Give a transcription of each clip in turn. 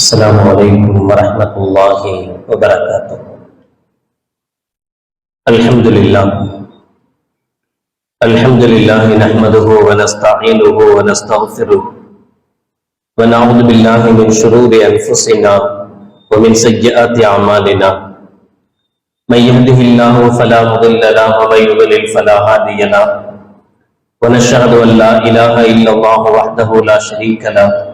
السلام عليكم ورحمة الله وبركاته الحمد لله الحمد لله نحمده ونستعينه ونستغفره ونعوذ بالله من شرور أنفسنا ومن سيئات أعمالنا من يهده الله فلا مضل له ومن يضلل فلا هادي له ونشهد أن لا إله إلا الله وحده لا شريك له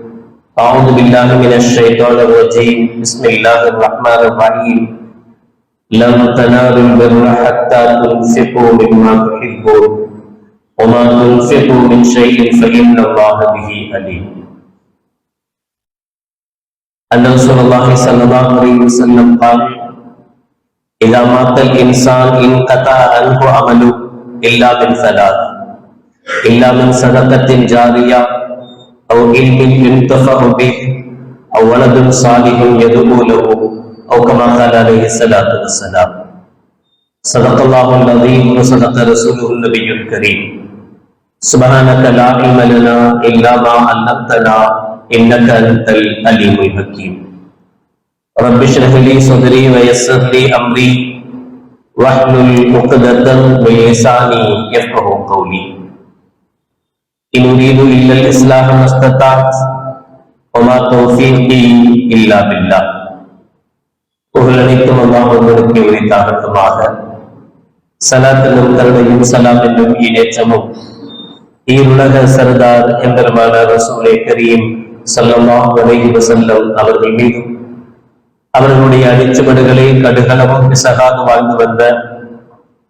أعوذ بالله من الشيطان الرجيم. بسم الله الرحمن الرحيم. لن تنالوا البر حتى تنفقوا مما تحبون. وما تنفقوا من شيء فإن الله به عليم. أن رسول الله صلى الله عليه وسلم قال، إذا مات الإنسان انقطع عنه عمله إلا من ثلاث. إلا من صدقة جارية أو علم ينتفع به أو ولد صالح يدعو له أو كما قال عليه الصلاة والسلام. صدق الله العظيم وصدق رسوله النبي الكريم. سبحانك لا علم لنا إلا ما علمتنا إنك أنت العليم الحكيم. رب اشرح لي صدري ويسر لي أمري واحلل عقدة من لساني يفقه قولي. إن أريد إلا الإصلاح ما استطعت وما توفيقي إلا بالله புகழனைத்தும் அல்லாஹர்களுக்கு உரித்தாகட்டுமாக சலாத் என்னும் கருணையும் சலாம் என்னும் ஈடேற்றமும் ஈருலக சர்தார் எம்பெருமான ரசூலை கரீம் சல்லல்லாஹு அலைஹி வஸல்லம் அவர்கள் மீதும் அவர்களுடைய அடிச்சுவடுகளை கடுகளவும் பிசகாது வாழ்ந்து வந்த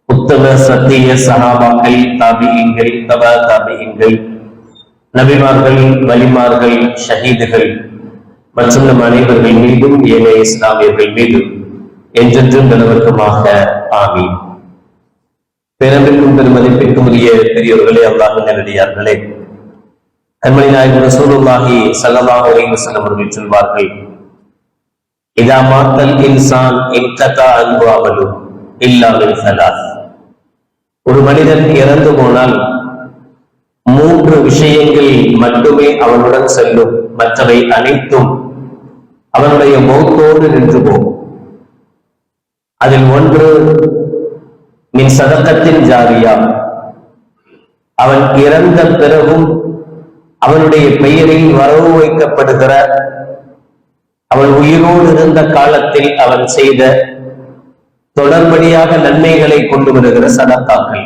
உத்தம சத்திய சகாபாக்கள் தாபியங்கள் தப தாபியங்கள் நபிமார்கள் வலிமார்கள் ஷஹீதுகள் மற்றும் நம் அனைவர்கள் மீதும் ஏழை இஸ்லாமியர்கள் மீதும் என்றென்றும் நிலவரக்கமாக ஆமி பேரம்பிற்கும் பெருமதிப்பிற்கும் உரிய பெரியோர்களே அல்லாஹ் நேரடியார்களே. கண்மணி நாயகர் ரசூலுல்லாஹி ஸல்லல்லாஹு அலைஹி வஸல்லம் அவர்கள் சொல்வார்கள் இதா மாத்தல் இன்சான் இன்கதா அன்பு அவலும் இல்லா மின் ஒரு மனிதன் இறந்து போனால் மூன்று விஷயங்கள் மட்டுமே அவனுடன் செல்லும். மற்றவை அனைத்தும் அவனுடைய மௌத்தோடு நின்று போகும். அதில் ஒன்று மின் சதக்கத்தின் ஜாரியா. அவன் இறந்த பிறகும் அவனுடைய பெயரில் வரவு வைக்கப்படுகிற அவன் உயிரோடு இருந்த காலத்தில் அவன் செய்த தொடர்படியாக நன்மைகளை கொண்டு வருகிற சதத்தாக்கள்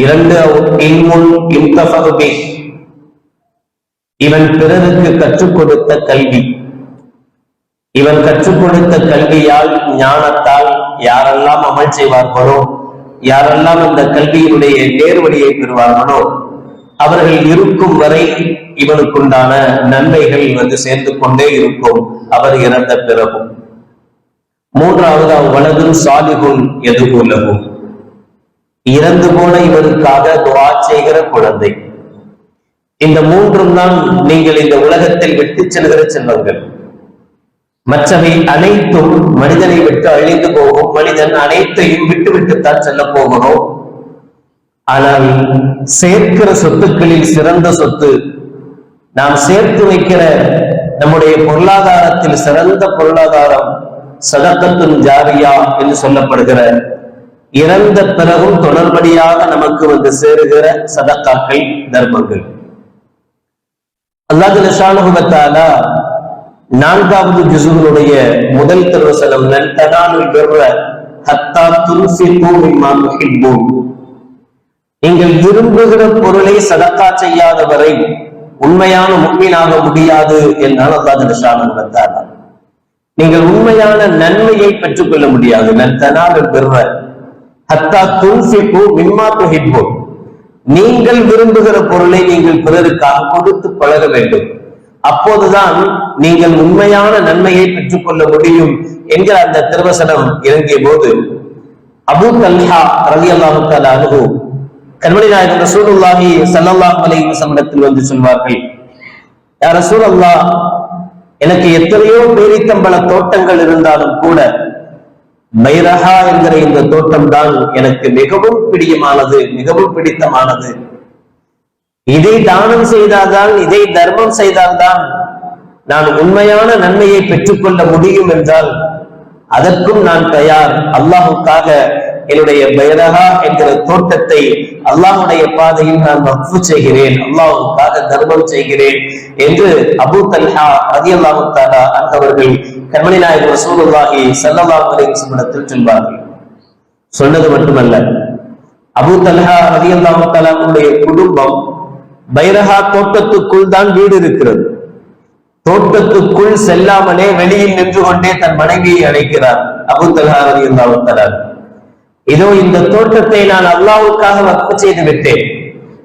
இரண்டு இல்முன் யுக்தஃபகு இவன் பிறருக்கு கற்றுக் கொடுத்த கல்வி. இவன் கற்றுக் கொடுத்த கல்வியால் ஞானத்தால் யாரெல்லாம் அமல் செய்வார்களோ யாரெல்லாம் அந்த கல்வியினுடைய நேர்வழியை பெறுவார்களோ அவர்கள் இருக்கும் வரை இவனுக்குண்டான நன்மைகள் வந்து சேர்ந்து கொண்டே இருக்கும். அவர் இறந்த பிறகும். மூன்றாவது அவ்வளவு சாலிகுன் எதுகுலகும் இறந்து போன இவருக்காக துவா செய்கிற குழந்தை. இந்த மூன்றும் தான் நீங்கள் இந்த உலகத்தில் விட்டு செல்கிற செல்வங்கள். மற்றவை அனைத்தும் மனிதனை விட்டு அழிந்து போகும். மனிதன் அனைத்தையும் விட்டு விட்டுத்தான் செல்ல போகிறோம் ஆனால் சேர்க்கிற சொத்துக்களில் சிறந்த சொத்து நாம் சேர்த்து வைக்கிற நம்முடைய பொருளாதாரத்தில் சிறந்த பொருளாதாரம் சதக்கத்தும் ஜாரியா என்று சொல்லப்படுகிற இறந்த பிறகும் தொடர்படியாக நமக்கு வந்து சேருகிற சதக்காக்கள் தர்மங்கள். அல்லாஹால நான்காவது ஜிசுகளுடைய முதல் திருவசனம் நன் பெற ஹத்தா துன்ஃபிகு மிம்மா நீங்கள் விரும்புகிற பொருளை சதக்கா செய்யாத வரை உண்மையான முக்மீனாக முடியாது என்றால் அல்லாஹ் நீங்கள் உண்மையான நன்மையை பெற்றுக்கொள்ள முடியாது. நன் தனாலுல் பெற ஹத்தா துன்ஃபிகு மிம்மா துஹிப்பூன் நீங்கள் விரும்புகிற பொருளை நீங்கள் பிறருக்காக கொடுத்து பழக வேண்டும். அப்போதுதான் நீங்கள் உண்மையான நன்மையை பெற்றுக்கொள்ள முடியும் என்கிற அந்த திருவசனம் இறங்கிய போது அபு கல்ஹா ரவி அல்லாஹு அனுகு கண்மணி நாயகன் ரசூலுல்லாஹி சல்லாஹ் அலைஹி வஸல்லத்தில் வந்து சொல்வார்கள் யார் ரசூல் அல்லா எனக்கு எத்தனையோ பேரித்தம்பள தோட்டங்கள் இருந்தாலும் கூட மைரஹா என்கிற இந்த தோட்டம் தான் எனக்கு மிகவும் பிடியமானது மிகவும் பிடித்தமானது. இதை தானம் செய்தால்தான் இதை தர்மம் செய்தால்தான் நான் உண்மையான நன்மையை பெற்றுக்கொள்ள முடியும் என்றால் அதற்கும் நான் தயார். அல்லாஹுக்காக என்னுடைய பைரகா என்கிற தோட்டத்தை அல்லாஹுடைய பாதையில் நான் வக்ஃபு செய்கிறேன் அல்லாஹுக்காக தர்மம் செய்கிறேன் என்று அபு தல்ஹா ரதி அல்லாஹு தாலா அவர்கள் கண்மணி நாயகம் ரசூலுல்லாஹி ஸல்லல்லாஹு அலைஹி செல்வார்கள். சொன்னது மட்டுமல்ல அபு தல்ஹா ரதி அல்லாஹு குடும்பம் பைரஹா தோட்டத்துக்குள் தான் வீடு இருக்கிறது. தோட்டத்துக்குள் செல்லாமலே வெளியில் நின்று கொண்டே தன் மனைவியை அழைக்கிறார் அபு தல்ஹா ரதி அல்லாஹு தாலா இதோ இந்த தோட்டத்தை நான் அல்லாவுக்காக வக்கு செய்து விட்டேன்.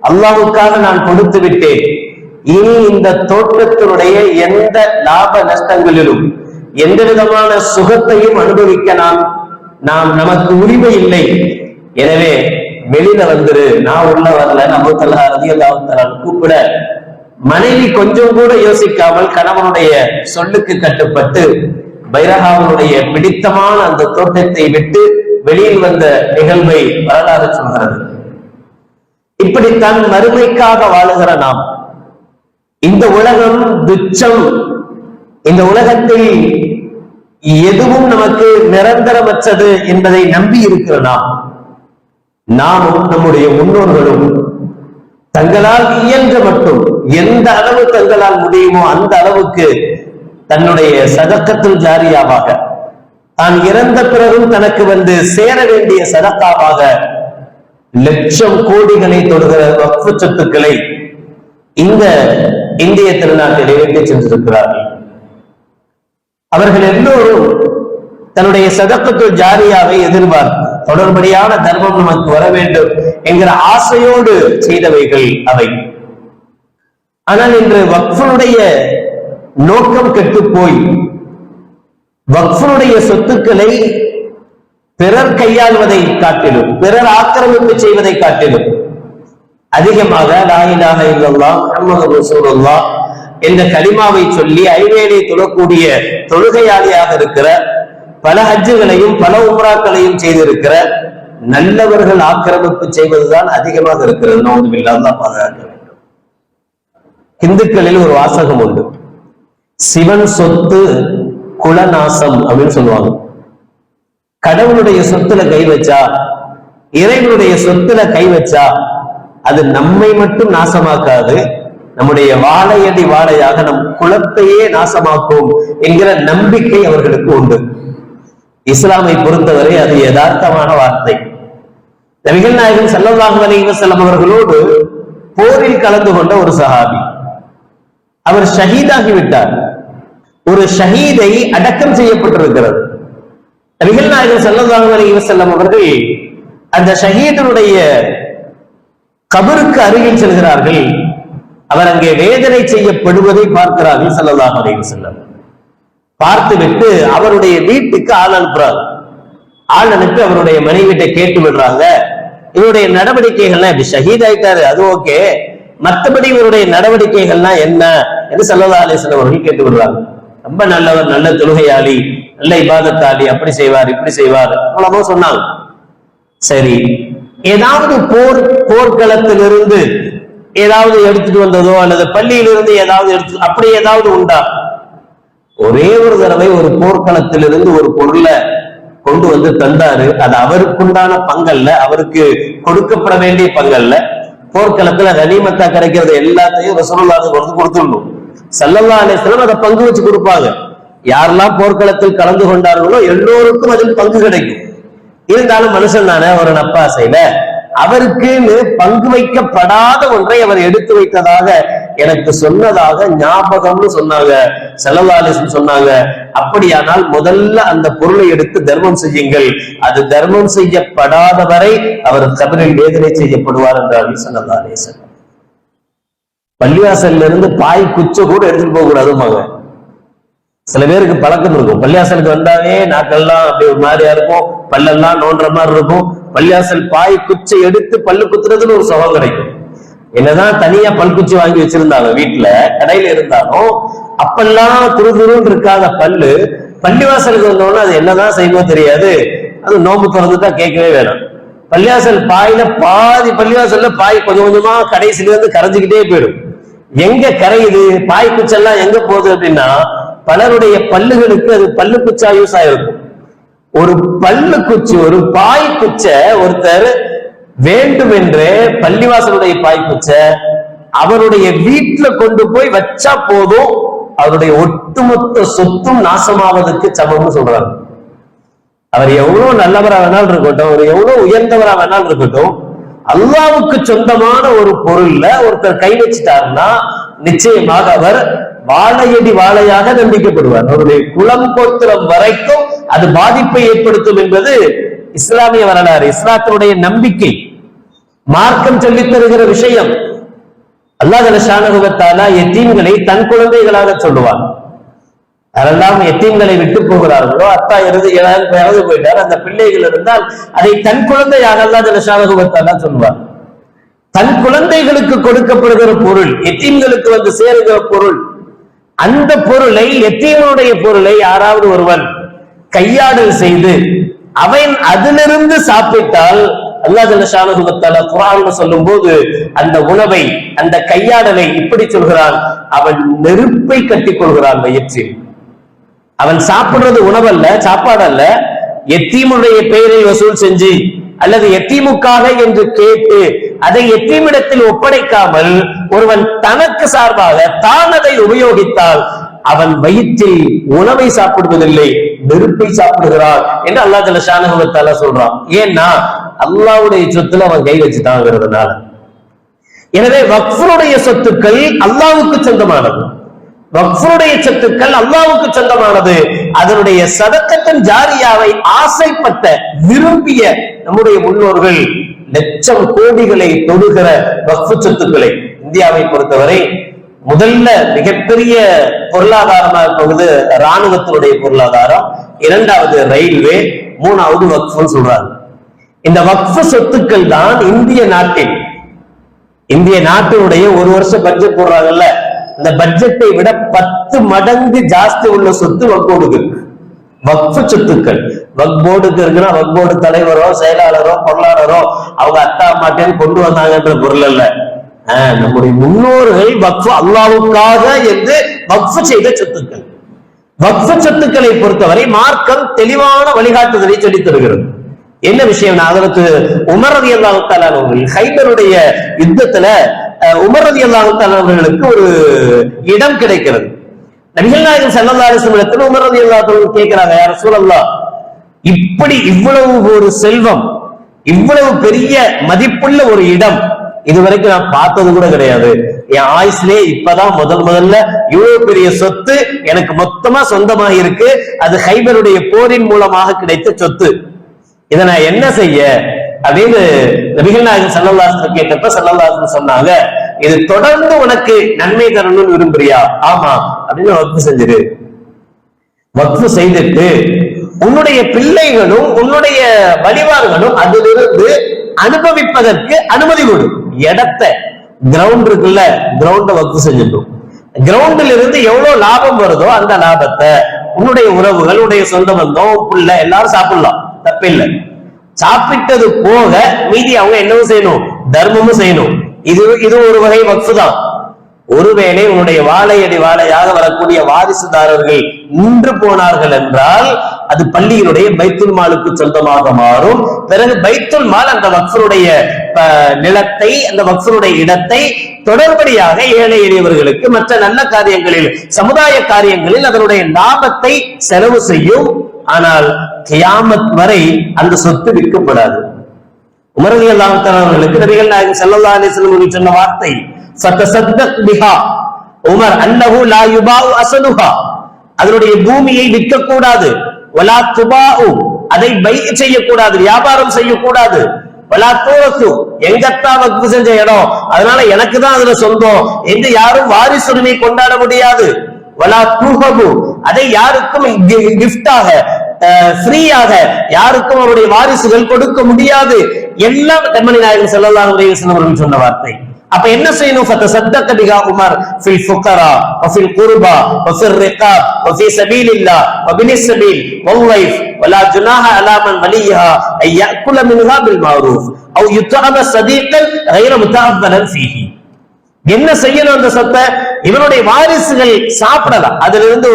அல்லாவுக்காக நான் கொடுத்து விட்டேன். இனி இந்த தோட்டத்தினுடைய எந்த லாப நஷ்டங்களிலும் எந்த விதமான சுகத்தையும் அனுபவிக்க நாம் நாம் நமக்கு உரிமை இல்லை. எனவே வெளியில வந்துரு நான் உள்ள வரல நம்ம தலா ரதியல்லாவுத்தலால் கூப்பிட. மனைவி கொஞ்சம் கூட யோசிக்காமல் கணவனுடைய சொல்லுக்கு கட்டுப்பட்டு பைரகாவனுடைய பிடித்தமான அந்த தோட்டத்தை விட்டு வெளியில் வந்த நிகழ்வை வரலாறு சொல்கிறது. இப்படித்தான் மறுமைக்காக வாழுகிற நாம். இந்த உலகம் துச்சம் இந்த உலகத்தில் எதுவும் நமக்கு நிரந்தரமற்றது என்பதை நம்பி இருக்கிற நாம் நாமும் நம்முடைய முன்னோர்களும் தங்களால் இயன்ற மட்டும் எந்த அளவு தங்களால் முடியுமோ அந்த அளவுக்கு தன்னுடைய சதக்கத்தில் ஜாரியாவாக தான் இறந்த பிறகும் தனக்கு வந்து சேர வேண்டிய சதக்காவாக லட்சம் கோடிகளை தொடுகிற வக்ஃபு சொத்துக்களை இந்த இந்திய திருநாட்டில் நிறைவேற்றி சென்றிருக்கிறார்கள். அவர்கள் எல்லோரும் தன்னுடைய சதக்கத்துள் ஜாரியாவை எதிர்பார்த்து தொடர்படியான தர்மம் நமக்கு வர வேண்டும் என்கிற ஆசையோடு செய்தவைகள் அவை. ஆனால் இன்று வக்ஃபனுடைய நோக்கம் கெட்டு போய் வக்ஃபனுடைய சொத்துக்களை பிறர் கையாள்வதை காட்டிலும் பிறர் ஆக்கிரமிப்பு செய்வதை காட்டிலும் அதிகமாக லாயிலாக இல்லல்லா முஹம்மது ரசூலுல்லாஹ் என்ற கலிமாவை சொல்லி ஐவேலை தொழக்கூடிய தொழுகையாளியாக இருக்கிற பல ஹஜ்ஜுகளையும் பல உம்ராக்களையும் செய்திருக்கிற நல்லவர்கள் ஆக்கிரமிப்பு செய்வதுதான் அதிகமாக இருக்கிறது. நோந்து இல்லாதான் பாதுகாக்க வேண்டும். இந்துக்களில் ஒரு வாசகம் உண்டு. சிவன் சொத்து குலநாசம் அப்படின்னு சொல்லுவாங்க. கடவுளுடைய சொத்துல கை வச்சா இறைவனுடைய சொத்துல கை வச்சா அது நம்மை மட்டும் நாசமாக்காது நம்முடைய வாழையடி வாழையாக நம் குலத்தையே நாசமாக்கும் என்கிற நம்பிக்கை அவர்களுக்கு உண்டு. இஸ்லாமை பொறுத்தவரை அது யதார்த்தமான வார்த்தை. நபிகள் நாயகன் ஸல்லல்லாஹு அலைஹி வஸல்லம் அவர்களோடு போரில் கலந்து கொண்ட ஒரு சஹாபி. அவர் ஷஹீதாகி விட்டார். ஒரு ஷஹீதை அடக்கம் செய்யப்பட்டிருக்கிறது. நபிகள் நாயகன் ஸல்லல்லாஹு அலைஹி வஸல்லம் அவர்கள் அந்த ஷஹீதனுடைய கபருக்கு அருகில் செல்கிறார்கள். அவர் அங்கே வேதனை செய்யப்படுவதை பார்க்கிறார்கள் ஸல்லல்லாஹு அலைஹி செல்லம் பார்த்துவிட்டு அவருடைய வீட்டுக்கு ஆள் அனுப்புறாங்க ஆள் அனுப்பி அவருடைய மனைவிட்ட கேட்டு விடுறாங்க. இவருடைய நடவடிக்கைகள்லாம் இப்படி ஷஹீத் ஆயிட்டாரு அது ஓகே. மத்தபடி இவருடைய நடவடிக்கைகள்லாம் என்ன? என்று ஸல்லல்லாஹு அலைஹி அவர்கள் கேட்டு விடுறாங்க. ரொம்ப நல்லவர் நல்ல தொழுகையாளி நல்ல இபாதத்தாளி அப்படி செய்வார் இப்படி செய்வார். அவ்வளவோ சொன்னாங்க. சரி. ஏதாவது போர் போர்க்களத்திலிருந்து ஏதாவது எடுத்துட்டு வந்ததோ அல்லது பள்ளியிலிருந்து ஏதாவது எடுத்து அப்படி ஏதாவது உண்டா? ஒரே ஒரு தடவை ஒரு போர்க்களத்திலிருந்து ஒரு பொருளை கொண்டு வந்து தந்தாரு. அது அவருக்குண்டான பங்கல்ல அவருக்கு கொடுக்கப்பட வேண்டிய பங்கல்ல. போர்க்களத்துல கனிமத்தா கிடைக்கிறது எல்லாத்தையும் ரசூலுல்லாஹ் கொண்டு கொடுத்துடணும். செல்லல்லா அலிஸ்லாம் அதை பங்கு வச்சு கொடுப்பாங்க. யாரெல்லாம் போர்க்களத்தில் கலந்து கொண்டார்களோ எல்லோருக்கும் அதில் பங்கு கிடைக்கும். இருந்தாலும் மனுஷன் தானே ஒரு நப்பாசையில அவருக்குன்னு பங்கு வைக்கப்படாத ஒன்றை அவர் எடுத்து வைத்ததாக எனக்கு சொன்னதாக ஞாபகம்னு சொன்னாங்க செலவாலிசம் சொன்னாங்க. அப்படியானால் முதல்ல அந்த பொருளை எடுத்து தர்மம் செய்யுங்கள். அது தர்மம் செய்யப்படாத வரை அவர் கபரில் வேதனை செய்யப்படுவார் என்றார் செல்லதாலேசன் பள்ளிவாசல்ல இருந்து பாய் குச்சை கூட எடுத்துட்டு போக கூடாதுமாங்க சில பேருக்கு பழக்கம் இருக்கும். பள்ளியாசலுக்கு வந்தாவே நாக்கெல்லாம் அப்படி ஒரு மாதிரியா இருக்கும். பல்லெல்லாம் நோண்டுற மாதிரி இருக்கும். பள்ளியாசல் பாய் குச்சை எடுத்து பல்லு குத்துறதுன்னு ஒரு சுகம் கிடைக்கும். என்னதான் தனியா பல்குச்சி வாங்கி வச்சிருந்தாலும் வீட்டுல கடையில இருந்தாலும் அப்பெல்லாம் துரு துருன்னு இருக்காத பல்லு பள்ளிவாசலுக்கு வந்தோம்னா அது என்னதான் செய்யுமோ தெரியாது. அது நோம்பு திறந்துதான் கேட்கவே வேணும். பள்ளிவாசல் பாயில பாதி பள்ளிவாசல்ல பாய் கொஞ்சம் கொஞ்சமா கடைசியில இருந்து கரைஞ்சுக்கிட்டே போயிடும். எங்க கரையுது? பாய் குச்செல்லாம் எங்க போகுது அப்படின்னா பலருடைய பல்லுகளுக்கு அது பல்லு குச்சா யூஸ் ஆயிருக்கும். ஒரு பல்லு குச்சி ஒரு பாய் குச்ச ஒருத்தர் வேண்டுமென்றே பள்ளிவாசலுடைய பாய் குச்சை அவருடைய வீட்டுல கொண்டு போய் வச்சா போதும் அவருடைய ஒட்டுமொத்த சொத்தும் நாசமாவதற்கு சமம்னு சொல்றாங்க அவர் எவ்வளவு நல்லவரா வேணாலும் இருக்கட்டும் அவர் எவ்வளவு உயர்ந்தவரா வேணாலும் இருக்கட்டும் அல்லாவுக்கு சொந்தமான ஒரு பொருள்ல ஒருத்தர் கை வச்சுட்டாருன்னா நிச்சயமாக அவர் வாழையடி வாழையாக நம்பிக்கப்படுவார். அவருடைய குளம் கோத்திரம் வரைக்கும் அது பாதிப்பை ஏற்படுத்தும் என்பது இஸ்லாமிய வரலாறு இஸ்லாத்தினுடைய நம்பிக்கை. மார்க்கம் சொல்லித் தருகிற விஷயம் அல்லாஹ் ஷானகுவத்தாலா எத்தீம்களை தன் குழந்தைகளாக சொல்லுவான். யாரெல்லாம் எத்தீம்களை விட்டு போகிறார்களோ அத்தா இருந்து இறந்து போயிட்டார் அந்த பிள்ளைகள் இருந்தால் அதை தன் குழந்தையாக தன ஷானகுவத்தாலா சொல்லுவார். தன் குழந்தைகளுக்கு கொடுக்கப்படுகிற பொருள் எத்தீம்களுக்கு வந்து சேருகிற பொருள் அந்த பொருளை எத்தீமனுடைய பொருளை யாராவது ஒருவன் கையாடல் செய்து அவன் அதிலிருந்து சாப்பிட்டால் அல்லாஹ் ஜல்லஷானுகுவத்தால குரான் சொல்லும் போது அந்த உணவை அந்த கையாடலை இப்படி சொல்கிறான் அவன் நெருப்பை கட்டிக் கொள்கிறான் வயிற்றில் அவன் சாப்பிடுறது உணவல்ல சாப்பாடு அல்ல எத்தீமுடைய பெயரை வசூல் செஞ்சு அல்லது எத்தீமுக்காக என்று கேட்டு அதை எத்தீமிடத்தில் ஒப்படைக்காமல் ஒருவன் தனக்கு சார்பாக தான் அதை உபயோகித்தால் அவன் வயிற்றில் உணவை சாப்பிடுவதில்லை நெருப்பை சாப்பிடுகிறான் என்று அல்லாஹ் தல ஷானகுவத்தால சொல்றான். ஏன்னா அல்லாவுடைய சொத்துல அவன் கை வச்சுட்டாங்கிறதுனால எனவே வக்ஃபருடைய சொத்துக்கள் அல்லாவுக்கு சொந்தமானது. வக்ஃபருடைய சொத்துக்கள் அல்லாவுக்கு சொந்தமானது. அதனுடைய சதக்கத்தின் ஜாரியாவை ஆசைப்பட்ட விரும்பிய நம்முடைய முன்னோர்கள் லட்சம் கோடிகளை தொடுகிற வக்ஃபு சொத்துக்களை இந்தியாவை பொறுத்தவரை முதல்ல மிகப்பெரிய பொருளாதாரமா இருப்பது ராணுவத்தினுடைய பொருளாதாரம். இரண்டாவது ரயில்வே மூணாவது வக்ஃபுன்னு சொல்றாங்க. இந்த வக்ஃபு சொத்துக்கள் தான் இந்திய நாட்டின் இந்திய நாட்டினுடைய ஒரு வருஷம் பட்ஜெட் போடுறாங்கல்ல. இந்த பட்ஜெட்டை விட பத்து மடங்கு ஜாஸ்தி உள்ள சொத்து வக்போர்டுக்கு வக்ஃபு சொத்துக்கள். வக்போர்டுக்கு இருக்குன்னா வக்போர்டு தலைவரோ செயலாளரோ பொருளாளரோ அவங்க அத்தா அம்மாட்டேன்னு கொண்டு வந்தாங்கன்ற பொருள் அல்ல. ஆஹ், நம்முடைய முன்னோர்கள் வக்ஃபு அல்லாவுக்காக என்று வக்ஃபு செய்த சொத்துக்கள். வக்ஃபு சொத்துக்களை பொறுத்தவரை மார்க்கம் தெளிவான வழிகாட்டுதலை சொல்லித் தருகிறது. என்ன விஷயம் அதற்கு உமர் ரதி அவர்கள் ஹைபருடைய யுத்தத்துல உமர் ரதி அவர்களுக்கு ஒரு இடம் கிடைக்கிறது. நபிகள் நாயகன் ஸல்லல்லாஹு அலைஹி இடத்துல உமர் ரதி அல்லாஹ் கேட்கிறாங்க யார் சூழல்லா இப்படி இவ்வளவு ஒரு செல்வம் இவ்வளவு பெரிய மதிப்புள்ள ஒரு இடம் இதுவரைக்கும் நான் பார்த்தது கூட கிடையாது. என் ஆயுஸ்லயே இப்பதான் முதல் முதல்ல இவ்வளவு பெரிய சொத்து எனக்கு மொத்தமா சொந்தமாக இருக்கு. அது ஹைபருடைய போரின் மூலமாக கிடைத்த சொத்து. இதை நான் என்ன செய்ய? அப்படின்னு நபிகள் செல்லல்லாசன் கேட்டப்ப செல்லல்லாசன் சொன்னாங்க இது தொடர்ந்து உனக்கு நன்மை தரணும்னு விரும்புறியா? ஆமா. அப்படின்னு வக்ஃபு செஞ்சிரு. வக்ஃபு செய்துட்டு உன்னுடைய பிள்ளைகளும் உன்னுடைய வழிவார்களும் அதிலிருந்து அனுபவிப்பதற்கு அனுமதி கொடு. இடத்த கிரவுண்ட் இருக்குல்ல கிரவுண்ட வகுப்பு செஞ்சிடும் கிரவுண்டில் இருந்து எவ்வளவு லாபம் வருதோ அந்த லாபத்தை உன்னுடைய உறவுகள் உன்னுடைய சொந்த பந்தம் புள்ள எல்லாரும் சாப்பிடலாம். தப்பில்லை. சாப்பிட்டது போக மீதி அவங்க என்னவும் செய்யணும்? தர்மமும் செய்யணும். இது இது ஒரு வகை வக்ஃபு தான். ஒருவேளை உன்னுடைய வாழையடி வாழையாக வரக்கூடிய வாரிசுதாரர்கள் நின்று போனார்கள் என்றால் அது பள்ளியினுடைய பைத்துல் மாலுக்கு சொந்தமாக மாறும். பிறகு பைத்துல் மால் அந்த வக்ஃபருடைய நிலத்தை அந்த வக்ஃபருடைய இடத்தை தொடர்படியாக ஏழை எளியவர்களுக்கு மற்ற நல்ல காரியங்களில் சமுதாய காரியங்களில் அதனுடைய லாபத்தை செலவு செய்யும். ஆனால் கியாமத் வரை அந்த சொத்து விற்கப்படாது. உமரதி அல்லாஹர்களுக்கு நபிகள் நாயகம் செல்லல்லா அலிஸ்லம் சொன்ன வார்த்தை உமர் அன்னஹு லா யுபாஉ அசதுஹா அதனுடைய பூமியை விற்க கூடாது வலா துபாஉ அதை பை செய்யக்கூடாது. வியாபாரம் செய்யக்கூடாது. வலா தூரத்து எங்கத்தான் வக்ஃபு செஞ்ச இடம். அதனால எனக்கு தான் அதுல சொந்தம். என்று யாரும் வாரிசுரிமை கொண்டாட முடியாது. வலா தூஹபு அதை யாருக்கும் கிஃப்டாக ஃப்ரீயாக யாருக்கும் அவருடைய வாரிசுகள் கொடுக்க முடியாது. எல்லாம் தெம்மணி நாயகன் செல்லலாம் அலைஹி வஸல்லம் அவர்கள் சொன்ன வார்த்தை. அப்ப என்ன செய்யணும் ஃபதசத்தக பிஹா உமர் ஃபில் ஃபுகரா வஃபில் குர்பா வஃபில் ரிகாப் வஃபி சபீலில்லாஹ் வபினி சபீல் வல்லைஃப் ولا جناح على من وليها ان ياكل منها بالمعروف او يطعم صديقا غير متعبدا فيه என்ன செய்யணும் அந்த சொத்தை இவனுடைய வாரிசுகள் சாப்பிடலாம் அதுல இருந்து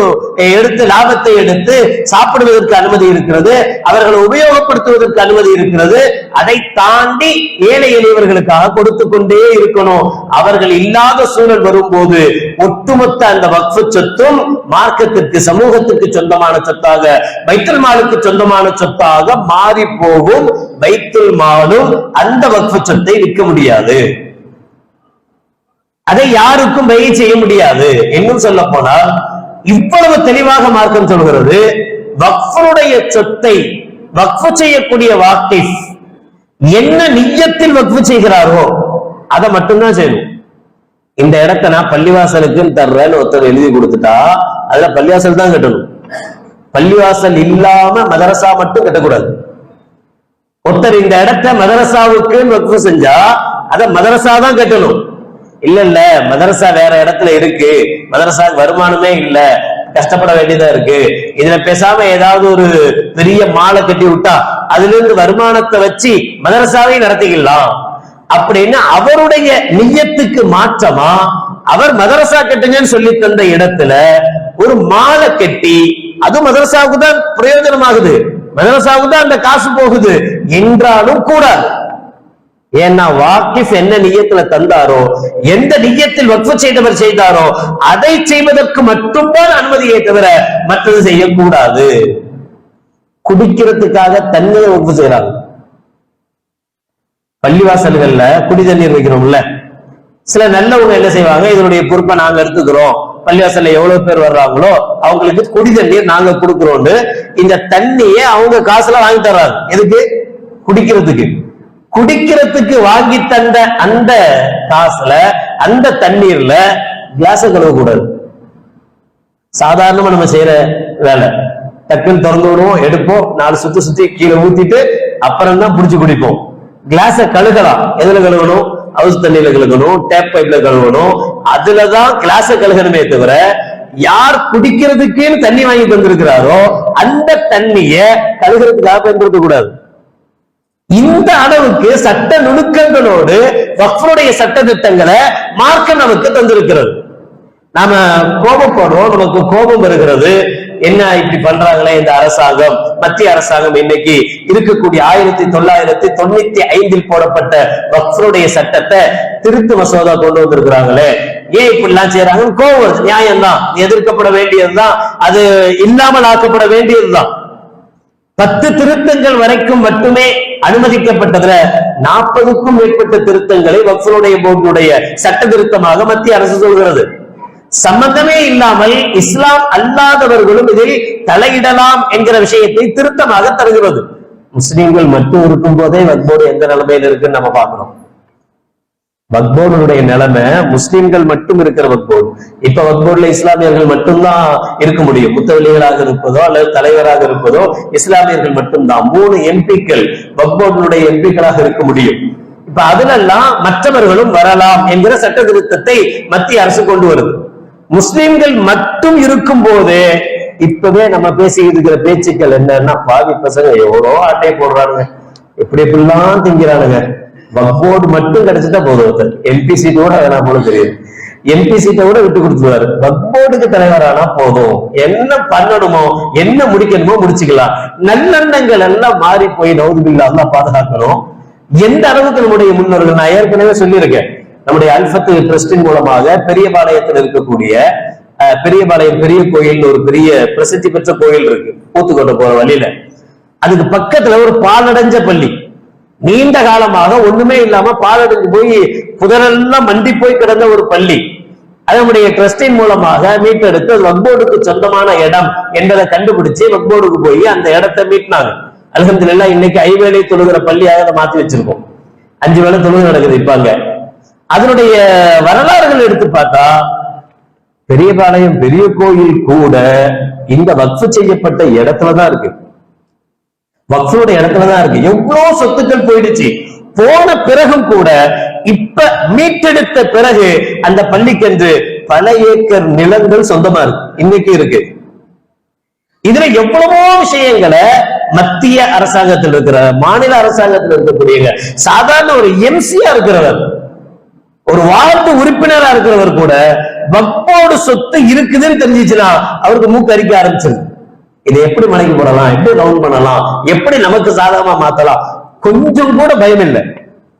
எடுத்து லாபத்தை எடுத்து சாப்பிடுவதற்கு அனுமதி இருக்கிறது. அவர்களை உபயோகப்படுத்துவதற்கு அனுமதி இருக்கிறது. அதை தாண்டி ஏழை எளியவர்களுக்காக கொடுத்து கொண்டே இருக்கணும். அவர்கள் இல்லாத சூழல் வரும்போது ஒட்டுமொத்த அந்த வக்ஃபு சொத்தும் மார்க்கத்திற்கு சமூகத்திற்கு சொந்தமான சொத்தாக பைத்தல் மாலுக்கு சொந்தமான சொத்தாக மாறி போகும் பைத்துல் மாலும் அந்த வக்ஃபு சொத்தை விற்க முடியாது. அதை யாருக்கும் பயிர் செய்ய முடியாது. இன்னும் சொல்ல போனால் இவ்வளவு தெளிவாக மார்க்கம் சொல்கிறது வக்ஃபுடைய சொத்தை வக்ஃபு செய்யக்கூடிய வாக்கிஃப் என்ன நிஜத்தில் வக்ஃபு செய்கிறாரோ அதை மட்டும்தான் செய்யணும். இந்த இடத்த நான் பள்ளிவாசலுக்கு தர்றேன்னு ஒருத்தர் எழுதி கொடுத்துட்டா அதுல பள்ளிவாசல் தான் கட்டணும். பள்ளிவாசல் இல்லாம மதரசா மட்டும் கட்டக்கூடாது. ஒருத்தர் இந்த இடத்த மதரசாவுக்கு வக்ஃபு செஞ்சா அதை மதரசா தான் கட்டணும். இல்ல இல்ல மதரசா வேற இடத்துல இருக்கு. மதரசா வருமானமே இல்ல. கஷ்டப்பட வேண்டியதா இருக்கு. இதுல பேசாம ஏதாவது ஒரு பெரிய மாலை கட்டி விட்டா அதுல இருந்து வருமானத்தை வச்சு மதரசாவை நடத்திக்கலாம். அப்படின்னு அவருடைய நியத்துக்கு மாற்றமா அவர் மதரசா கட்டுங்கன்னு சொல்லி தந்த இடத்துல ஒரு மாலை கட்டி அது மதரசாவுக்கு தான் பிரயோஜனமாகுது. மதரசாவுக்கு தான் அந்த காசு போகுது. என்றாலும் கூடாது ஏன்னா வாக்கிஃப் என்ன நியத்துல தந்தாரோ எந்த நியத்தில் வக்ஃபு செய்தவர் செய்தாரோ அதை செய்வதற்கு மட்டும்தான் அனுமதியை தவிர மற்றது செய்யக்கூடாது. குடிக்கிறதுக்காக தண்ணீரை வக்ஃபு செய்யறாங்க பள்ளிவாசல்கள்ல குடி தண்ணீர் வைக்கிறோம்ல சில நல்லவங்க என்ன செய்வாங்க இதனுடைய பொறுப்பை நாங்க எடுத்துக்கிறோம். பள்ளிவாசல்ல எவ்வளவு பேர் வர்றாங்களோ அவங்களுக்கு குடி தண்ணீர் நாங்க கொடுக்கிறோம்னு இந்த தண்ணியை அவங்க காசுல வாங்கி தர்றாங்க. எதுக்கு? குடிக்கிறதுக்கு. குடிக்கிறதுக்கு வாங்கி தந்த அந்த காசுல அந்த தண்ணீர்ல கிளாஸ கழுவ கூடாது. சாதாரணமா நம்ம செய்யற வேலை. டக்குன்னு திறந்து விடுவோம் எடுப்போம் நாலு சுத்தி சுத்தி கீழே ஊத்திட்டு அப்புறம் தான் புடிச்சு குடிப்போம். கிளாஸ கழுகலாம். எதுல கழுவணும்? ஹவுஸ் தண்ணியில கழுகணும் டேப் பைப்ல கழுவணும். அதுலதான் கிளாஸ கழுகணுமே தவிர யார் குடிக்கிறதுக்குன்னு தண்ணி வாங்கி தந்திருக்கிறாரோ அந்த தண்ணிய கழுகுறதுக்காக பயன்படுத்த கூடாது இந்த அளவுக்கு சட்ட நுணுக்கங்களோடு வக்ஃபுடைய சட்ட திட்டங்களை மார்க்க நமக்கு தந்திருக்கிறது. நாம கோபப்படுறோம் நமக்கு கோபம் வருகிறது. என்ன இப்படி பண்றாங்களே இந்த அரசாங்கம்? மத்திய அரசாங்கம் இன்னைக்கு இருக்கக்கூடிய ஆயிரத்தி தொள்ளாயிரத்தி தொண்ணூத்தி ஐந்தில் போடப்பட்ட வக்ஃபுடைய சட்டத்தை திருத்த மசோதா கொண்டு வந்திருக்கிறாங்களே. ஏன் இப்படி எல்லாம் செய்யறாங்க கோபம் வருது. நியாயம்தான். எதிர்க்கப்பட வேண்டியதுதான். அது இல்லாமல் ஆக்கப்பட வேண்டியதுதான். பத்து திருத்தங்கள் வரைக்கும் மட்டுமே அனுமதிக்கப்பட்டதுல நாற்பதுக்கும் மேற்பட்ட திருத்தங்களை வக்ஃபுடைய போர்டுடைய சட்ட திருத்தமாக மத்திய அரசு சொல்கிறது. சம்பந்தமே இல்லாமல் இஸ்லாம் அல்லாதவர்களும் இதில் தலையிடலாம் என்கிற விஷயத்தை திருத்தமாக தருகிறது. முஸ்லிம்கள் மட்டும் இருக்கும் போதே வக்போர்டு எந்த நிலைமையில இருக்குன்னு நம்ம பார்க்கிறோம் வக்போர்டுடைய நிலைமை முஸ்லிம்கள் மட்டும் இருக்கிற வக்போர்டு இப்ப வக்போர்டுல இஸ்லாமியர்கள் மட்டும்தான் இருக்க முடியும். முத்தவெளிகளாக இருப்பதோ அல்லது தலைவராக இருப்பதோ இஸ்லாமியர்கள் மட்டும்தான். மூணு எம்பிக்கள் வக்போர்டுடைய எம்பிக்களாக இருக்க முடியும். இப்ப அதுலெல்லாம் மற்றவர்களும் வரலாம் என்கிற சட்ட திருத்தத்தை மத்திய அரசு கொண்டு வருது. முஸ்லிம்கள் மட்டும் இருக்கும் போது இப்பவே நம்ம பேசிக்கிட்டு இருக்கிற பேச்சுக்கள் என்னன்னா பாவி பசங்க எவ்வளோ ஆட்டையை போடுறானுங்க. எப்படி எப்படிலாம் திங்கிறானுங்க. வக்போர்டு மட்டும் கிடைச்சிட்டா போதும் ஒருத்தர். எம்பி கூட வேணாம் போல தெரியுது. எம்பி சீட்டை கூட விட்டு கொடுத்துருவாரு. வக்போர்டுக்கு தலைவரானா போதும். என்ன பண்ணணுமோ என்ன முடிக்கணுமோ முடிச்சுக்கலாம். நல்லெண்ணங்கள் எல்லாம் மாறி போய் நவுதுபில்லா எல்லாம் பாதுகாக்கணும். எந்த அளவுக்கு நம்முடைய முன்னோர்கள் நான் ஏற்கனவே சொல்லியிருக்கேன். நம்முடைய அல்பத்து ட்ரஸ்டின் மூலமாக பெரியபாளையத்தில் இருக்கக்கூடிய அஹ், பெரியபாளையம் பெரிய கோயில் ஒரு பெரிய பிரசித்தி பெற்ற கோயில் இருக்கு. பூத்துக்கோட்டை போற வழியில. அதுக்கு பக்கத்துல ஒரு பாலடைஞ்ச பள்ளி. நீண்ட காலமாக ஒண்ணுமே இல்லாம பாலடைஞ்சு போய் புதரெல்லாம் மண்டி போய் கிடந்த ஒரு பள்ளி. அதனுடைய ட்ரஸ்டின் மூலமாக மீட்டெடுத்து அது வக்போர்டுக்கு சொந்தமான இடம் என்பதை கண்டுபிடிச்சு வக்போர்டுக்கு போய் அந்த இடத்தை மீட்டினாங்க. அல்ஹம்துலில்லாஹ் இன்னைக்கு ஐவேளை தொழுகிற பள்ளியாக அதை மாத்தி வச்சிருக்கோம். அஞ்சு வேளை தொழுகு நடக்குது இப்ப அங்க. அதனுடைய வரலாறுகள் எடுத்து பார்த்தா பெரியபாளையம் பெரிய கோயில் கூட இந்த வக்ஃபு செய்யப்பட்ட இடத்துலதான் இருக்கு. வக்ஃபோட இடத்துலதான் இருக்கு. எவ்வளவு சொத்துக்கள் போயிடுச்சு. போன பிறகும் கூட இப்ப மீட்டெடுத்த பிறகு அந்த பள்ளிக்கென்று பல ஏக்கர் நிலங்கள் சொந்தமா இருக்கு. இன்னைக்கு இருக்கு. இதுல எவ்வளவோ விஷயங்களை மத்திய அரசாங்கத்தில் இருக்கிற மாநில அரசாங்கத்தில் இருக்கக்கூடியவங்க சாதாரண ஒரு எம்சியா இருக்கிறவர் ஒரு வார்டு உறுப்பினரா இருக்கிறவர் கூட வக்போடு சொத்து இருக்குதுன்னு தெரிஞ்சிச்சுன்னா அவருக்கு மூக்கு அரிக்க ஆரம்பிச்சிருக்கு இதை எப்படி மலைக்கு போடலாம்? எப்படி ரவுண்ட் பண்ணலாம்? எப்படி நமக்கு சாதகமா மாத்தலாம்? கொஞ்சம் கூட பயம் இல்லை.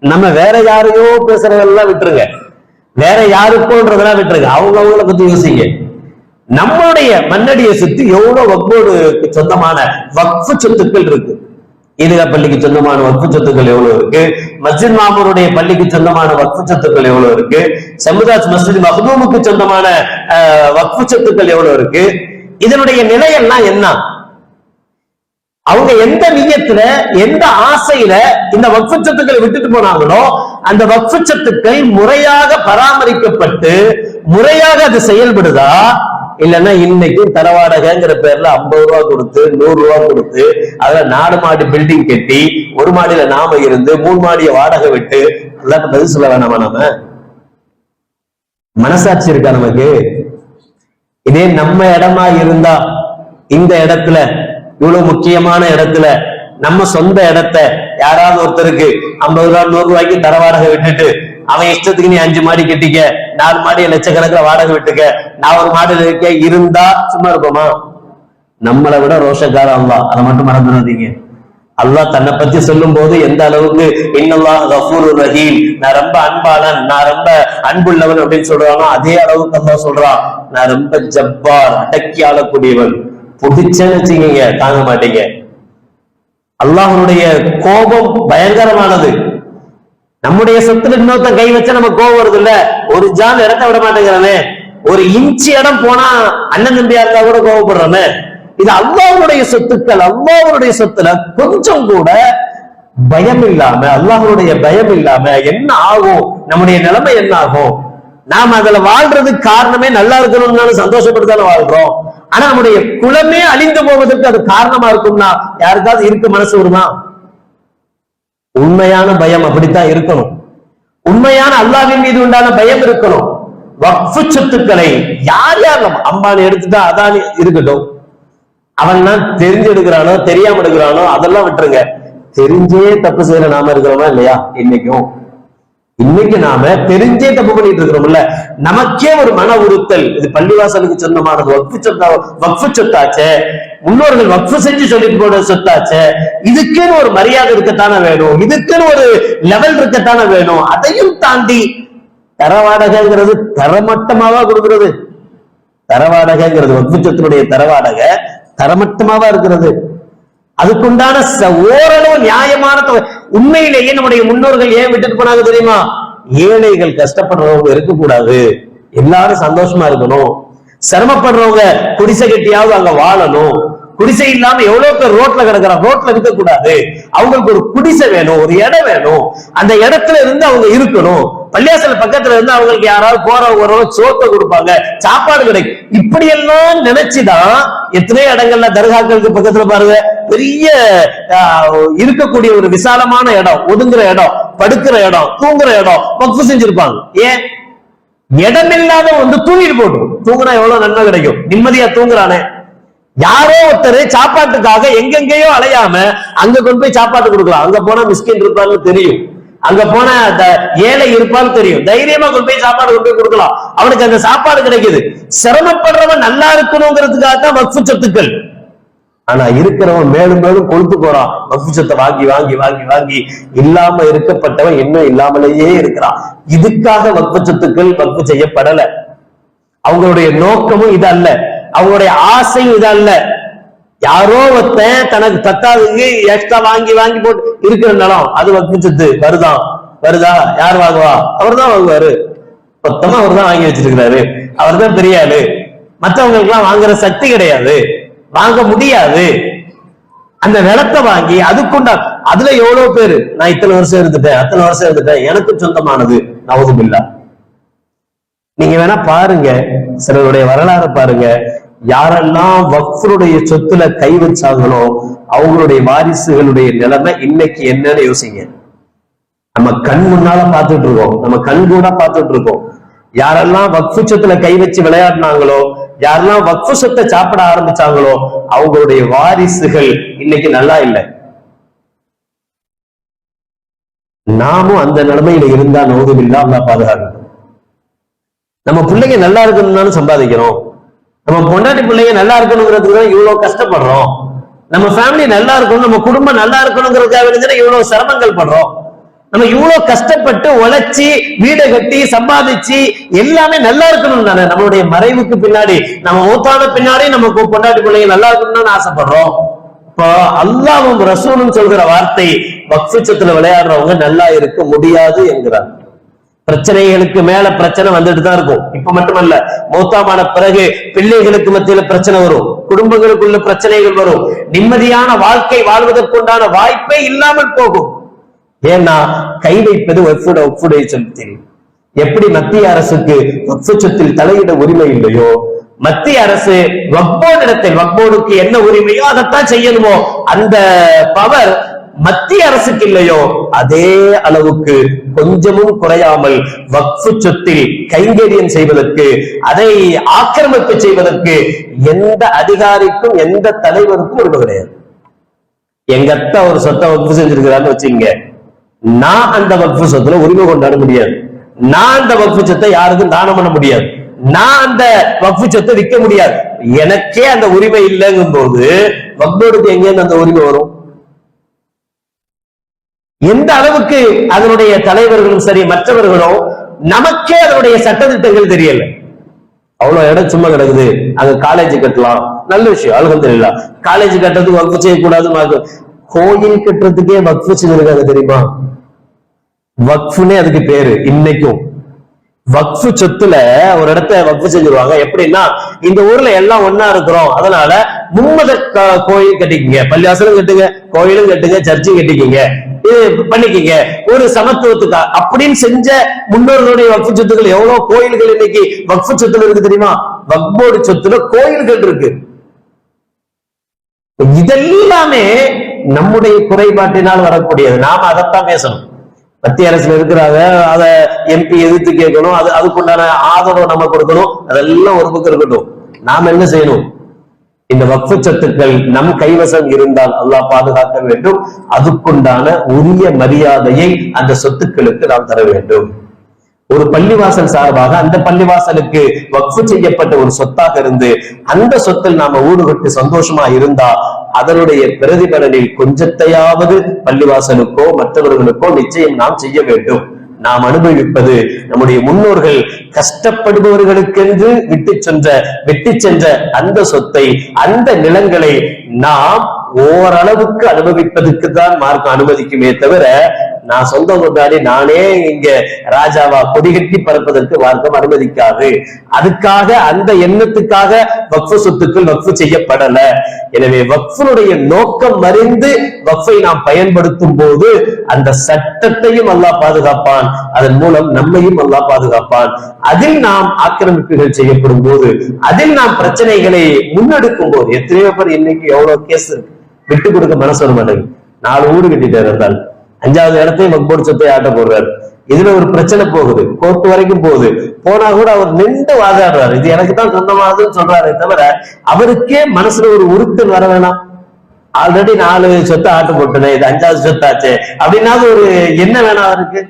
நம்ம வேற யாரையோ பேசுறதெல்லாம் விட்டுருங்க. வேற யாருக்கோன்றதெல்லாம் விட்டுருங்க. அவங்க அவங்கள பத்தி யோசிங்க. நம்மளுடைய மண்ணடியை சுத்தி எவ்வளவு வக்போடு சொந்தமான வக்ஃபு சொத்துக்கள் இருக்கு. ஈதுகா பள்ளிக்கு சொந்தமான வக்ஃபு சொத்துக்கள் எவ்வளவு இருக்கு? மஸ்ஜித் மாமூருடைய பள்ளிக்கு சொந்தமான வக்ஃபு சொத்துக்கள் எவ்வளவு இருக்கு? சமுதாஸ் மஸ்ஜித் மஹதூமுக்கு சொந்தமான அஹ், வக்ஃபு சொத்துக்கள் எவ்வளவு இருக்கு? இதனுடைய நிலையெல்லாம் என்ன? அவங்க எந்த நீயத்துல எந்த ஆசையில இந்த வக்ஃபு சொத்துக்களை விட்டுட்டு போனாங்களோ அந்த வக்ஃபு சொத்துக்கள் முறையாக பராமரிக்கப்பட்டு முறையாக அது செயல்படுதா? இல்லைன்னா இன்னைக்கு தரவாடகைங்கிற பேர்ல ஐம்பது ரூபா கொடுத்து நூறு ரூபா கொடுத்து அதுல நாடு மாடி பில்டிங் கட்டி ஒரு மாடியில நாம இருந்து மூணு மாடிய வாடகை விட்டு எல்லாத்தையும் பதில் சொல்ல வேணாமா நாம? மனசாட்சி இருக்கா நமக்கு? இதே நம்ம இடமா இருந்தா இந்த இடத்துல இவ்வளவு முக்கியமான இடத்துல நம்ம சொந்த இடத்த யாராவது ஒருத்தருக்கு ஐம்பது ரூபா நூறு ரூபாய்க்கு தர வாடகை விட்டுட்டு அவன் இஷ்டத்துக்கு நீ அஞ்சு மாடி கட்டிக்க நாலு மாடி லட்சக்கணக்கில் வாடகை விட்டுக்க நான் ஒரு மாடியில் இருக்க இருந்தா சும்மா இருப்போமா? நம்மளை விட ரோஷக்கார அல்லா அதை மட்டும் மறந்துடாதீங்க. அல்லாஹ் தன்னை பத்தி சொல்லும் போது எந்த அளவுக்கு இன்னல்லாஹ் கஃபூர் ரஹீம் நான் ரொம்ப அன்பாளன் நான் ரொம்ப அன்புள்ளவன் அப்படின்னு சொல்றானோ அதே அளவுக்கு அல்லாஹ் சொல்றான். நான் ரொம்ப ஜப்பார் அடக்கி ஆளக்கூடியவன். புடிச்சேன்னு வச்சுக்கீங்க தாங்க மாட்டீங்க. அல்லாஹனுடைய கோபம் பயங்கரமானது. நம்முடைய சொத்துல இன்னொருத்தன் கை வச்சா நம்ம கோபம் வருது இல்ல ஒரு ஜான் இடத்த விட மாட்டேங்கிறானே. ஒரு இன்ச்சு இடம் போனா அண்ணன் தம்பியா இருந்தா கூட கோபப்படுறானே. இது அல்லாஹருடைய சொத்துக்கள் அல்லாஹருடைய சொத்துல கொஞ்சம் கூட பயம் இல்லாம அல்லாஹருடைய பயம் இல்லாம என்ன ஆகும் நம்முடைய நிலைமை என்ன ஆகும் நாம அதுல வாழ்றதுக்கு காரணமே நல்லா இருக்கணும்னு சந்தோஷப்பட்டு தானே வாழ்றோம். ஆனா நம்முடைய குலமே அழிந்து போவதற்கு அது காரணமா இருக்கும்னா யாருக்காவது இருக்கு மனசு வருமா? உண்மையான பயம் அப்படித்தான் இருக்கணும். உண்மையான அல்லாவின் மீது உண்டான பயம் இருக்கணும். வக்ஃபு சொத்துக்களை யார் யார் நம்ம அம்பானி எடுத்துட்டா அதானி இருக்கட்டும். அவன் தான் தெரிஞ்சு எடுக்கிறானோ தெரியாம எடுக்கிறானோ அதெல்லாம் விட்டுருங்க. தெரிஞ்சே தப்பு செய்யற நாம இருக்கிறோமா இல்லையா? இன்னைக்கும். இன்னைக்கு நாம தெரிஞ்சே தப்பு பண்ணிட்டு இருக்கிறோம்ல. நமக்கே ஒரு மன உறுத்தல். இது பள்ளிவாசலுக்கு சொந்தமானது. வக்ஃபு சொத்தா வக்ஃபு சொத்தாச்சே. முன்னோர்கள் வக்ஃபு செஞ்சு சொல்லிட்டு போன சொத்தாச்சே. இதுக்குன்னு ஒரு மரியாதை இருக்கத்தானே வேணும். இதுக்குன்னு ஒரு லெவல் இருக்கத்தானே வேணும். அதையும் தாண்டி தர வாடகைங்கிறது தரமட்டமாவா கொடுக்கிறது? தரவாடகைங்கிறது வக்ஃபு சொத்தினுடைய தரவாடகை தரமட்டமாவா இருக்கிறது. அதுக்குண்டான ச- ஓரளவு நியாயமான தொகை. உண்மையிலேயே நம்முடைய முன்னோர்கள் ஏன் விட்டுட்டு போனாங்க தெரியுமா? ஏழைகள் கஷ்டப்படுறவங்க இருக்கக்கூடாது. எல்லாரும் சந்தோஷமா இருக்கணும். சிரமப்படுறவங்க குடிசை கட்டியாவது அங்க வாழணும். குடிசை இல்லாம எவ்வளவு பேர் ரோட்ல கிடக்குறான் ரோட்ல இருக்க கூடாது அவங்களுக்கு ஒரு குடிசை வேணும் ஒரு இடம் வேணும். அந்த இடத்துல இருந்து அவங்க இருக்கணும். பள்ளியாசல் பக்கத்துல இருந்து அவங்களுக்கு யாராவது போறவங்க வரவங்க சோத்தை கொடுப்பாங்க சாப்பாடு கிடைக்கும். இப்படி எல்லாம் நினைச்சுதான் எத்தனையோ இடங்கள்ல தர்காக்களுக்கு பக்கத்துல பாருங்க. பெரிய ஆஹ், இருக்கக்கூடிய ஒரு விசாலமான இடம் ஒதுங்குற இடம் படுக்கிற இடம் தூங்குற இடம் வக்ஃபு செஞ்சிருப்பாங்க. ஏன்? இடமில்லாத வந்து தூங்கிட்டு போட்டும் தூங்குனா எவ்வளவு நன்மை கிடைக்கும்? நிம்மதியா தூங்குறானே. யாரோ ஒருத்தர் சாப்பாட்டுக்காக எங்கெங்கேயோ அலையாம அங்க கொண்டு போய் சாப்பாட்டு கொடுக்கலாம். அங்க போனா மிஸ்கின் இருப்பான்னு தெரியும். அங்க போனா அந்த ஏழை இருப்பான்னு தெரியும். தைரியமா கொண்டு போய் சாப்பாடு கொண்டு போய் கொடுக்கலாம். அவனுக்கு அந்த சாப்பாடு கிடைக்குது. சிரமப்படுறவன் நல்லா இருக்கணுங்கிறதுக்காக தான் வக்ஃபு சொத்துக்கள். ஆனா இருக்கிறவன் மேலும் மேலும் கொழுத்து போறான். வக்ஃபு சொத்தை வாங்கி வாங்கி வாங்கி வாங்கி இல்லாம இருக்கப்பட்டவன் இன்னும் இல்லாமலேயே இருக்கிறான். இதுக்காக வக்ஃபு சொத்துக்கள் வக்ஃபு செய்யப்படல. அவங்களுடைய நோக்கமும் இது அல்ல. அவங்களுடைய ஆசையும் இதல்ல. யாரோ ஒருத்தன் தனக்கு பத்தாவதுக்கு எக்ஸ்ட்ரா வாங்கி வாங்கி போட்டு இருக்கிற நிலம் அது வக்ஃபு வருதான் வருதா? யார் வாங்குவா? அவர் தான் வாங்குவாரு. மொத்தமா அவர் தான் வாங்கி வச்சிருக்கிறாரு. அவர் தான் பெரிய ஆளு. மற்றவங்களுக்கு எல்லாம் வாங்குற சக்தி கிடையாது. வாங்க முடியாது. அந்த நிலத்தை வாங்கி அதுக்குண்டா அதுல எவ்வளவு பேரு? நான் இத்தனை வருஷம் இருந்துட்டேன் அத்தனை வருஷம் இருந்துட்டேன். எனக்கு சொந்தமானது. நவதுபில்லா. நீங்க வேணா பாருங்க. சிலருடைய வரலாறு பாருங்க. யாரெல்லாம் வக்ஃபருடைய சொத்துல கை வச்சாங்களோ அவங்களுடைய வாரிசுகளுடைய நிலைமை இன்னைக்கு என்னன்னு யோசிங்க. நம்ம கண் முன்னால பார்த்துட்டு இருக்கோம். நம்ம கண் கூட பார்த்துட்டு இருக்கோம். யாரெல்லாம் வக்ஃபு சொத்துல கை வச்சு விளையாடினாங்களோ யாரெல்லாம் வக்ஃபு சொத்தை சாப்பிட ஆரம்பிச்சாங்களோ அவங்களுடைய வாரிசுகள் இன்னைக்கு நல்லா இல்லை. நாமும் அந்த நிலைமையில இருந்தா நோதுமில்லா பாதுகாக்கணும் நம்ம பிள்ளைங்க நல்லா இருக்கணும்னாலும் சம்பாதிக்கிறோம். நம்ம பொண்டாட்டி பிள்ளைங்க நல்லா இருக்கணுங்கிறதுக்கு தான் இவ்வளவு கஷ்டப்படுறோம். நம்ம ஃபேமிலி நல்லா இருக்கணும் நம்ம குடும்பம் நல்லா இருக்கணுங்கிறதுக்காக வேண்டியதுனா இவ்வளவு சிரமங்கள் படுறோம். நம்ம இவ்வளவு கஷ்டப்பட்டு உழைச்சி வீடை கட்டி சம்பாதிச்சு எல்லாமே நல்லா இருக்கணும் தானே. நம்மளுடைய மறைவுக்கு பின்னாடி நம்ம மூத்தான பின்னாடி நம்ம பொண்டாட்டி பிள்ளைங்க நல்லா இருக்கணும்னு ஆசைப்படுறோம். இப்போ அல்லாவும் ரசூலும் சொல்கிற வார்த்தை பக்ஷத்துல விளையாடுறவங்க நல்லா இருக்க முடியாது என்கிறார் பிரச்சனைகளுக்கு மேல பிரச்சனை வந்துட்டு தான் இருக்கும். இப்ப மட்டுமல்ல மூத்தாமான பிறகு பிள்ளைகளுக்கு மத்தியில பிரச்சனை வரும். குடும்பங்களுக்குள்ள பிரச்சனைகள் வரும். நிம்மதியான வாழ்க்கை வாழ்வதற்குண்டான வாய்ப்பே இல்லாமல் போகும். ஏன்னா கை வைப்பது ஒப்புட ஒப்புடைய சொத்தில். எப்படி மத்திய அரசுக்கு ஒப்பு சொத்தில் தலையிட உரிமை இல்லையோ மத்திய அரசு வக்போர்டிடத்தில் வக்போர்டுக்கு என்ன உரிமையோ அதைத்தான் செய்யணுமோ அந்த பவர் மத்திய அரசுக்கு இல்லையோ அதே அளவுக்கு கொஞ்சமும் குறையாமல் வக்ஃபு சொத்தில் கைங்கரியம் செய்வதற்கு அதை ஆக்கிரமிப்பு செய்வதற்கு எந்த அதிகாரிக்கும் எந்த தலைவருக்கும் உரிமை கிடையாது. எங்க ஒரு சொத்தை வக்ஃபு செஞ்சிருக்கிறான்னு வச்சுங்க நான் அந்த வக்ஃபு சொத்துல உரிமை கொண்டாட முடியாது. நான் அந்த வக்ஃபு சொத்தை யாருக்கும் தானம் பண்ண முடியாது. நான் அந்த வக்ஃபு சொத்தை விற்க முடியாது. எனக்கே அந்த உரிமை இல்லைங்கும் போது வக்போர்டுக்கு எங்கேருந்து அந்த உரிமை வரும்? எந்த அளவுக்கு அதனுடைய தலைவர்களும் சரி மற்றவர்களும் நமக்கே அதனுடைய சட்டத்திட்டங்கள் தெரியல. அவ்வளவு இடம் சும்மா கிடக்குது. அங்க காலேஜ் கட்டலாம். நல்ல விஷயம். அல்ஹம்துலில்லாஹ் காலேஜ் கட்டுறதுக்கு வக்ஃபு செய்யக்கூடாது கோயில் கட்டுறதுக்கே வக்ஃபு செஞ்சிருக்காங்க தெரியுமா? வக்ஃபுனே அதுக்கு பேரு. இன்னைக்கும். வக்ஃபு சொத்துல ஒரு இடத்த வக்ஃபு செஞ்சிருவாங்க. எப்படின்னா இந்த ஊர்ல எல்லாம் ஒண்ணா இருக்கிறோம். அதனால மும்மத கோயில் கட்டிக்கிங்க. பள்ளிவாசலும் கட்டுங்க கோயிலும் கட்டுங்க சர்ச்சும் கட்டிக்கிங்க. பண்ணிக்கீங்க. ஒரு சமத்துவத்துக்கா? அப்படின்னு செஞ்ச முன்னோர்களுடைய வக்ஃபு சொத்துக்கள் எவ்வளவு கோயில்கள் இன்னைக்கு வக்ஃபு சொத்துல இருக்கு தெரியுமா? வக்போர்டு சொத்துல கோயில்கள் இருக்கு. இதெல்லாமே நம்முடைய குறைபாட்டினால் வரக்கூடியது. நாம அதைத்தான் பேசணும். மத்திய அரசுல இருக்கிறாங்க அத எம்பி எதிர்த்து கேட்கணும் அது அதுக்குண்டான ஆதரவு நம்ம கொடுக்கணும். அதெல்லாம் ஒரு பக்கம் இருக்கட்டும். நாம என்ன செய்யணும்? இந்த வக்ஃபு சொத்துக்கள் நம் கைவசம் இருந்தால் அல்லாஹ் பாதுகாக்க வேண்டும். அதுக்குண்டான உரிய மரியாதையை அந்த சொத்துக்களுக்கு நாம் தர வேண்டும். ஒரு பள்ளிவாசல் சார்பாக அந்த பள்ளிவாசலுக்கு வக்ஃபு செய்யப்பட்ட ஒரு சொத்தாக இருந்து அந்த சொத்தில் நாம ஊடுபட்டு சந்தோஷமா இருந்தா அதனுடைய பிரதிபலனில் கொஞ்சத்தையாவது பள்ளிவாசலுக்கோ மற்றவர்களுக்கோ நிச்சயம் நாம் செய்ய வேண்டும். நாம் அனுபவிப்பது நம்முடைய முன்னோர்கள் கஷ்டப்படுபவர்களுக்கென்று விட்டு சென்ற விட்டு சென்ற அந்த சொத்தை அந்த நிலங்களை நாம் ஓரளவுக்கு அனுபவிப்பதற்கு தான் மார்க்கம் அனுமதிக்குமே தவிர நான் சொந்த முதலாளி நானே இங்க ராஜாவா கொடிகட்டி பறப்பதற்கு வார்க்கம் அனுமதிக்காது. அதுக்காக அந்த எண்ணத்துக்காக வக்ஃபு சொத்துக்கள் வக்ஃபு செய்யப்படல. எனவே வக்ஃபுனுடைய நோக்கம் அறிந்து வக்ஃபை நாம் பயன்படுத்தும் போது அந்த சட்டத்தையும் அல்லாஹ் பாதுகாப்பான். அதன் மூலம் நம்மையும் அல்லாஹ் பாதுகாப்பான். அதில் நாம் ஆக்கிரமிப்புகள் செய்யப்படும் போது அதில் நாம் பிரச்சனைகளை முன்னெடுக்கும் போது எத்தனையோ பேர் இன்னைக்கு எவ்வளவு கேஸ் இருக்கு. விட்டு கொடுக்க மனசு வர மாட்டேங்குது. நாலு ஊடு கட்டிட்டு இருந்தால் அஞ்சாவது இடத்தையும் வக்போர்டு சொத்தை ஆட்ட போடுறாரு. இதுல ஒரு பிரச்சனை போகுது. கோர்ட் வரைக்கும் போகுது. போனா கூட அவர் நின்று வாதாடுறாரு. இது எனக்கு தான் சொந்தமானதுன்னு சொல்றாரே தவிர அவருக்கே மனசுல ஒரு உறுத்தல் வர வேணாம். ஆல்ரெடி நாலு சொத்தை ஆட்டு போட்டுனே இது அஞ்சாவது சொத்தாச்சே. அப்படின்னாவது ஒரு என்ன வேணாம் அவருக்கு.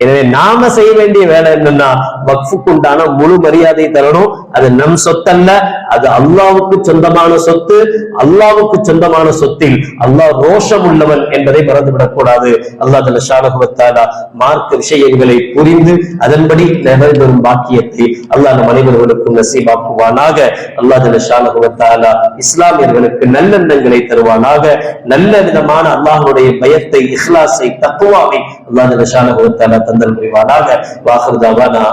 எனவே நாம செய்ய வேண்டிய வேலை என்னன்னா வக்ஃபுக்கு உண்டான முழு மரியாதை தரணும். அது நம் சொத்தல்ல அது அல்லாவுக்கு சொந்தமான சொத்து அல்லாவுக்கு சொந்தமான சொத்தில். அல்லாஹ் ரோஷம் உள்ளவன் என்பதை மறந்துவிடக்கூடாது. அல்லாஹ் தல ஷானகுவத்தாலா மார்க்க விஷயங்களை புரிந்து அதன்படி நிறைவேறும் பாக்கியத்தை அல்லாஹ் நம் அனைவர்களுக்கும் நசீபாக்குவானாக. அல்லாஹ் தல ஷானகுவத்தாலா இஸ்லாமியர்களுக்கு நல்லெண்ணங்களை தருவானாக. நல்ல விதமான அல்லாஹ்வுடைய பயத்தை இஸ்லாஸை தக்குவாவை அல்லாஹ் ஜல்ல ஷானஹு தந்தல் புரிவானாக. வாகர்தாவா நான்